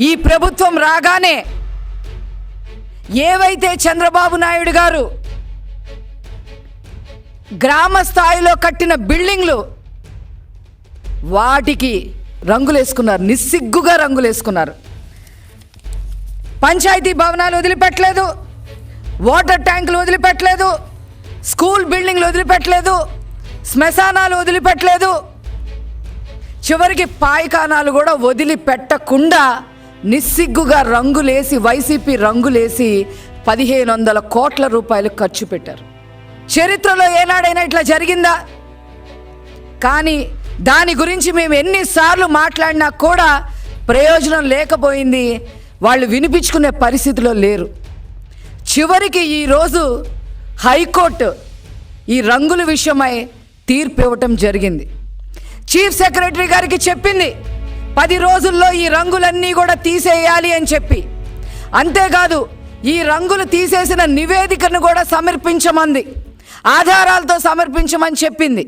ఈ ప్రభుత్వం రాగానే ఏవైతే చంద్రబాబు నాయుడు గారు గ్రామ స్థాయిలో కట్టిన బిల్డింగ్లు వాటికి రంగులేసుకున్నారు నిస్సిగ్గుగా రంగులేసుకున్నారు. పంచాయతీ భవనాలు వదిలిపెట్టలేదు వాటర్ ట్యాంకులు వదిలిపెట్టలేదు స్కూల్ బిల్డింగ్లు వదిలిపెట్టలేదు శ్మశానాలు వదిలిపెట్టలేదు. చివరికి పాయికానాలు కూడా వదిలిపెట్టకుండా నిస్సిగ్గుగా రంగులేసి వైసీపీ రంగులేసి పదిహేను వందల కోట్ల రూపాయలు ఖర్చు పెట్టారు. చరిత్రలో ఏనాడైనా ఇట్లా జరిగిందా? కానీ దాని గురించి మేము ఎన్నిసార్లు మాట్లాడినా కూడా ప్రయోజనం లేకపోయింది. వాళ్ళు వినిపించుకునే పరిస్థితిలో లేరు. చివరికి ఈరోజు హైకోర్టు ఈ రంగుల విషయమై తీర్పు ఇవ్వటం జరిగింది. చీఫ్ సెక్రటరీ గారికి చెప్పింది పది రోజుల్లో ఈ రంగులన్నీ కూడా తీసేయాలి అని చెప్పి. అంతేకాదు ఈ రంగులు తీసేసిన నివేదికను కూడా సమర్పించమంది. ఆధారాలతో సమర్పించమని చెప్పింది.